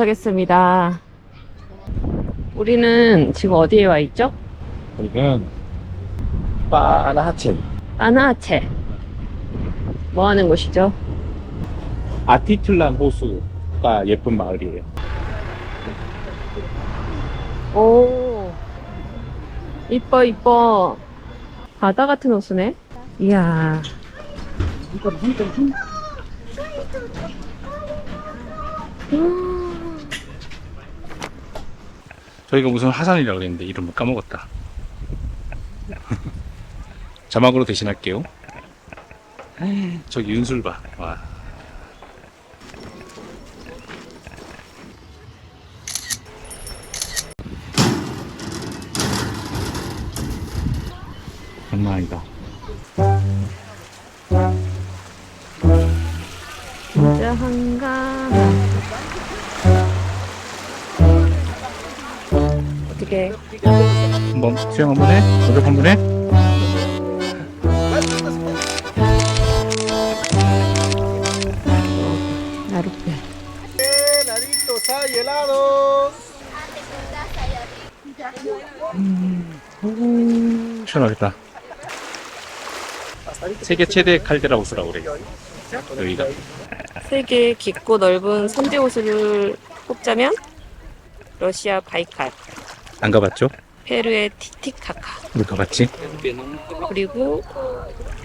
도착했습니다. 우리는 지금 어디에 와 있죠? 우리는 파나하첸 아나체. 뭐 하는 곳이죠? 아티틀란 호수가 예쁜 마을이에요. 오. 이뻐, 이뻐. 바다 같은 호수네? 이야. 음. 저희가 무슨 하산이라고 그랬는데 이름을 까먹었다. 자막으로 대신할게요. 저기 윤술 봐. 와. 장난 아니다. 진짜 한가 한. 어떻게 한번 수영 한번 해? 노력 한번 해? 나루페. Está helado. 시원하겠다. 세계 최대 칼데라 호수라고 그래요. 여기가. 세계 깊고 넓은 선제 호수를 꼽자면 러시아 바이칼, 안 가봤죠? 페루의 티티카카, 우리 가봤지? 그리고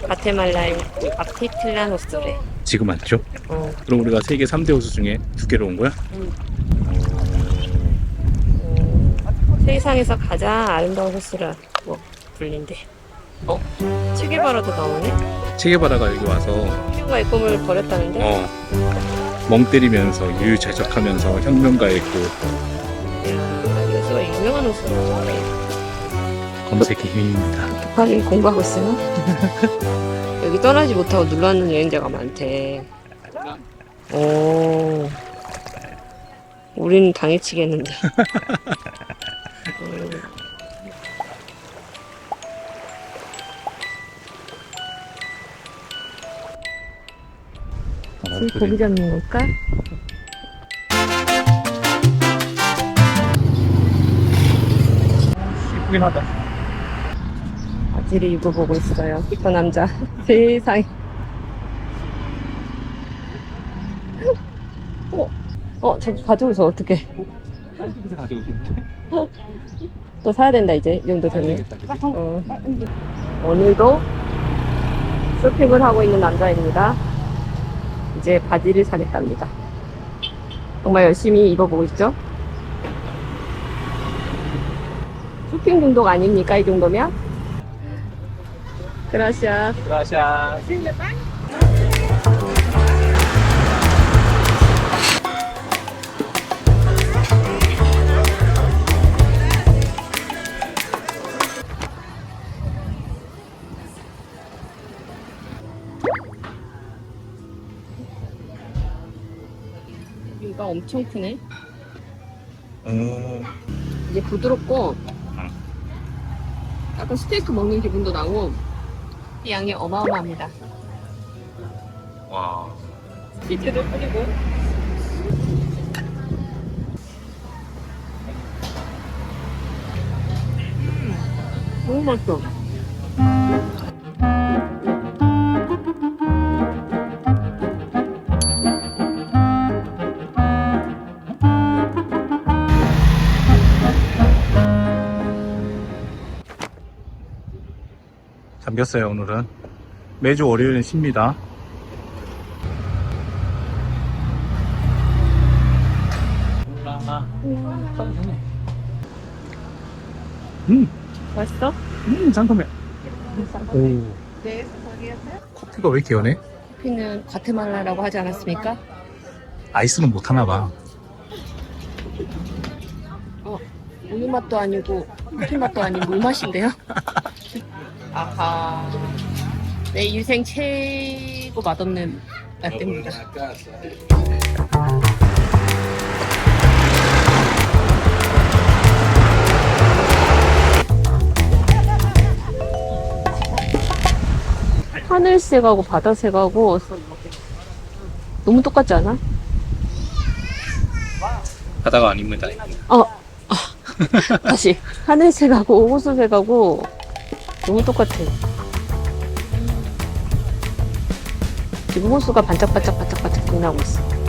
과테말라의 아티틀란 호수래. 지금 왔죠? 어. 그럼 우리가 세계 3대 호수 중에 두 개로 온 거야? 세상에서 가장 아름다운 호수라고 불린대. 어? 치게바라도 나오네? 체계바다가 여기 와서 피부가 의 꿈을 버렸다는데? 어, 멍 때리면서 유유자적하면서 혁명가했고 여기가 유명한 호수네. 검색의 힘입니다. 급하게 공부하고 있어요? 여기 떠나지 못하고 눌러앉는 여행자가 많대. 오. 우리는 당해치겠는데. 음, 고기 잡는 걸까? 이쁘긴 하다. 바지를 입어보고 있어요. 저 남자. 세상에. 어, 어, 저기 가지고 있어. 어떡해. 한국에서 가져오시는데? 또 사야 된다, 이제. 이 정도 되면. 어. 오늘도 쇼핑을 하고 있는 남자입니다. 이제 바지를 사겠답니다. 정말 열심히 입어보고 있죠? 쇼핑 중독 아닙니까? 이 정도면? 그라시아. 이가 엄청 크네. 오. 이제 부드럽고 약간 스테이크 먹는 기분도 나고 이 양이 어마어마합니다. 와. 밑에도 뿌리고 음, 너무 맛있어. 잠겼어요 오늘은. 매주 월요일은 쉽니다. 음, 맛있어? 음, 상큼해. 오. 커피가 왜 이렇게 연해? 커피는 과테말라라고 하지 않았습니까? 아이스는 못 하나 봐. 우유 맛도 아니고 커피 맛도 아닌 물 맛인데요? 아하. 내 인생 최고 맛없는 라떼입니다. 하늘색하고 바다색하고 너무 똑같지 않아? 바다가 아닙니다. 어, 아, 다시 하늘색하고 호수색하고 너무 똑같아. 지금 호수가 반짝반짝 반짝반짝 빛나고 있어.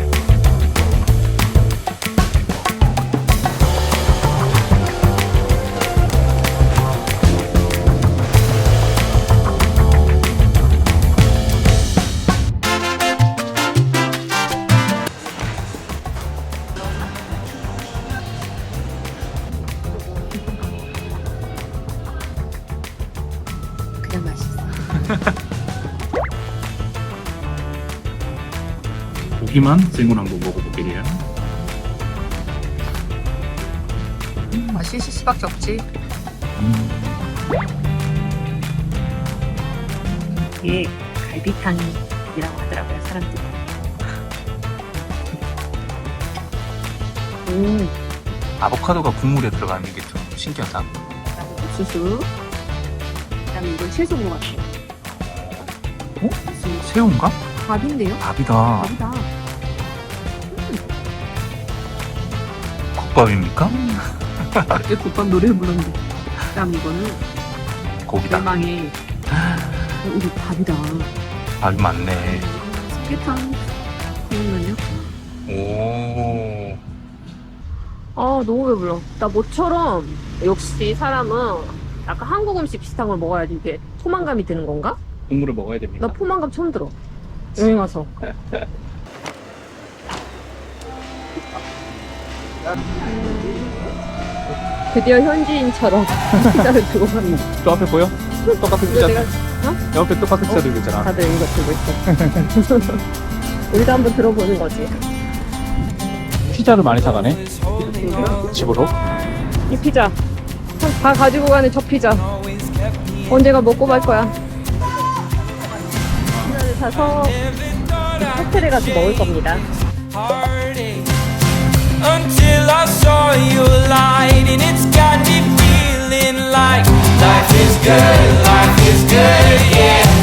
고기만 생으로 한번 먹어볼게요. 음, 맛있을 수밖에 없지. 이게 갈비탕이라고 하더라고요, 사람들이. 음, 아보카도가 국물에 들어가는 게 좀 신기하다. 옥수수. 그다음에 이건 채소인 것 같아요. 어? 새우인가? 밥인데요? 밥이다. 밥이다. 국밥입니까? 왜 국밥 노래를 불렀는데. 그다음 이거는 고기다. 대망의 어, 우리 밥이다. 밥이 많네. 삼계탕. 잠깐만요. 오. 아 너무 배불러. 나 모처럼 역시 사람은 약간 한국 음식 비슷한 걸 먹어야지 이게 포만감이 드는 건가? 국물을 먹어야 됩니다. 나 포만감 처음 들어. 여행 와서. 드디어 현지인처럼 피자를 들고 가는 저 앞에 보여? 똑같은 이거 내가 옆에 똑같은 피자 들고 있잖아. 다들 이거 들고 있어. 우리도 한번 들어보는 거지. 피자를 많이 사가네. 집으로. 이 피자. 다 가지고 가는 저 피자. 언제가 먹고 말 거야. 사서 호텔에 가서 먹을 겁니다. Until I saw you light and it's got me feeling like life is good, life is good, yeah.